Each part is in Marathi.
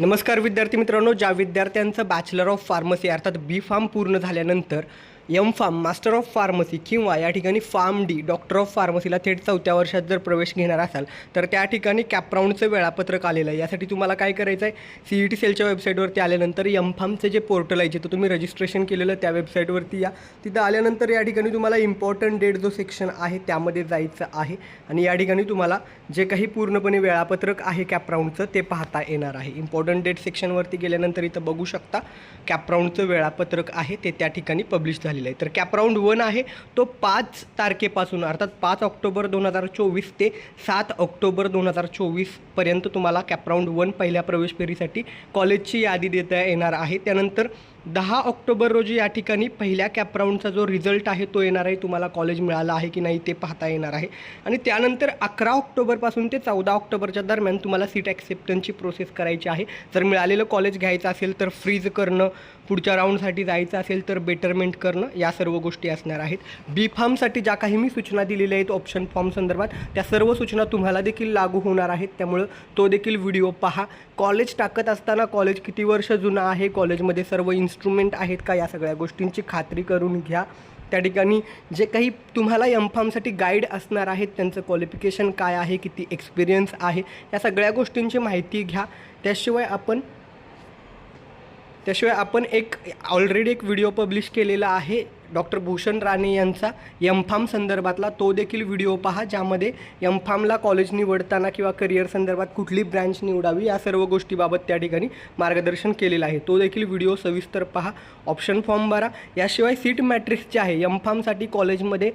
नमस्कार विद्यार्थी मित्रांनो ज्या विद्यार्थ्यांचं बॅचलर ऑफ फार्मसी अर्थात बी फार्म पूर्ण झाल्यानंतर M Pharm master of pharmacy किंवा या ठिकाणी फार्म डी डॉक्टर ऑफ फार्मसीला थेट चौथ्या वर्षात जर प्रवेश घेणार असाल तर त्या ठिकाणी कॅपराऊंडचं वेळापत्रक आलेलं आहे. यासाठी तुम्हाला काय करायचं आहे? सी ई टी सेलच्या वेबसाईटवरती आल्यानंतर एम फार्मचं जे पोर्टल आहे जिथं तुम्ही रजिस्ट्रेशन केलेलं त्या वेबसाईटवरती या. तिथं आल्यानंतर या ठिकाणी तुम्हाला इम्पॉर्टंट डेट जो सेक्शन आहे त्यामध्ये जायचं आहे. आणि या ठिकाणी तुम्हाला जे काही पूर्णपणे वेळापत्रक आहे कॅपराऊंडचं ते पाहता येणार आहे. इम्पॉर्टंट डेट सेक्शनवरती गेल्यानंतर इथं बघू शकता कॅपराऊंडचं वेळापत्रक आहे ते त्या ठिकाणी पब्लिश झालेला आहे. तर कॅपराऊंड वन आहे. तो पाच तारखेपासून अर्थात पाच ऑक्टोबर दोन हजार चोवीस ते सात ऑक्टोबर दोन हजार चोवीसपर्यंत तुम्हाला कॅपराऊंड वन पहिल्या प्रवेश फेरीसाठी कॉलेजची यादी देता येणार आहे. त्यानंतर दहा ऑक्टोबर रोजी या ठिकाणी पहिल्या कॅपराऊंडचा जो रिझल्ट आहे तो येणार आहे. तुम्हाला कॉलेज मिळाला आहे की नाही ते पाहता येणार आहे. आणि त्यानंतर अकरा ऑक्टोबरपासून ते चौदा ऑक्टोबरच्या दरम्यान तुम्हाला सीट ॲक्सेप्टन्सची प्रोसेस करायची आहे. जर मिळालेलं कॉलेज घ्यायचं असेल तर फ्रीज करणं पुढच्या राऊंडसाठी जायचं असेल तर बेटरमेंट करणं या सर्व गोष्टी असणार आहेत. बी फार्मसाठी ज्या काही मी सूचना दिलेल्या आहेत ऑप्शन फॉर्म संदर्भात त्या सर्व सूचना तुम्हाला देखील लागू होणार आहेत. त्यामुळं तो देखील व्हिडिओ पहा. कॉलेज टाकत असताना कॉलेज किती वर्ष जुना आहे? कॉलेजमध्ये सर्व इन्स्ट्रुमेंट आहेत का या सगळ्या गोष्टींची खात्री करून घ्या. त्या ठिकाणी जे काही तुम्हाला एम फार्मसाठी गाईड असणार आहेत त्यांचं क्वालिफिकेशन काय आहे किती एक्सपिरियन्स आहे या सगळ्या गोष्टींची माहिती घ्या. त्याशिवाय आपण त्याशिवाय आपण एक ऑलरेडी एक व्हिडिओ पब्लिश केलेला आहे. डॉक्टर भूषण राणे यांचा यमफाम संदर्भातला तो देखील व्हिडिओ पहा ज्यामध्ये यमफामला कॉलेज निवडताना किंवा करिअर संदर्भात कुठली ब्रँच निवडावी या सर्व गोष्टीबाबत त्या ठिकाणी मार्गदर्शन केलेलं आहे. तो देखील व्हिडिओ सविस्तर पहा. ऑप्शन फॉर्म भरा. याशिवाय सीट मॅट्रिक्स जे आहे यमफामसाठी कॉलेजमध्ये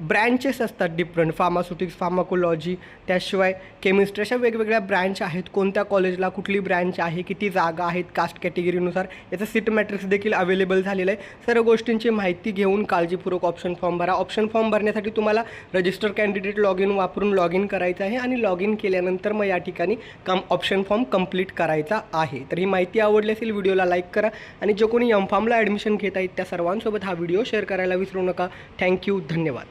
ब्रँचेस असतात डिफरंट फार्मास्युटिक्स फार्माकोलॉजी त्याशिवाय केमिस्ट्री अशा वेगवेगळ्या ब्रँच आहेत. कोणत्या कॉलेजला कुठली ब्रँच आहे किती जागा आहेत कास्ट कॅटेगरीनुसार याचं सीट मॅट्रिक्स देखील अवेलेबल झालेलं आहे. सर्व गोष्टींची माहिती घेऊन काळजीपूर्वक ऑप्शन फॉर्म भरा. ऑप्शन फॉर्म भरण्यासाठी तुम्हाला रजिस्टर कॅन्डिडेट लॉग इन वापरून लॉग इन करायचं आहे आणि लॉग इन केल्यानंतर मग या ठिकाणी कम ऑप्शन फॉर्म कंप्लीट करायचा आहे. तर ही माहिती आवडली असेल व्हिडिओला लाईक करा आणि जो कोणी एम फॉर्मला ॲडमिशन घेत आहेत त्या सर्वांसोबत हा व्हिडिओ शेअर करायला विसरू नका. थँक्यू धन्यवाद.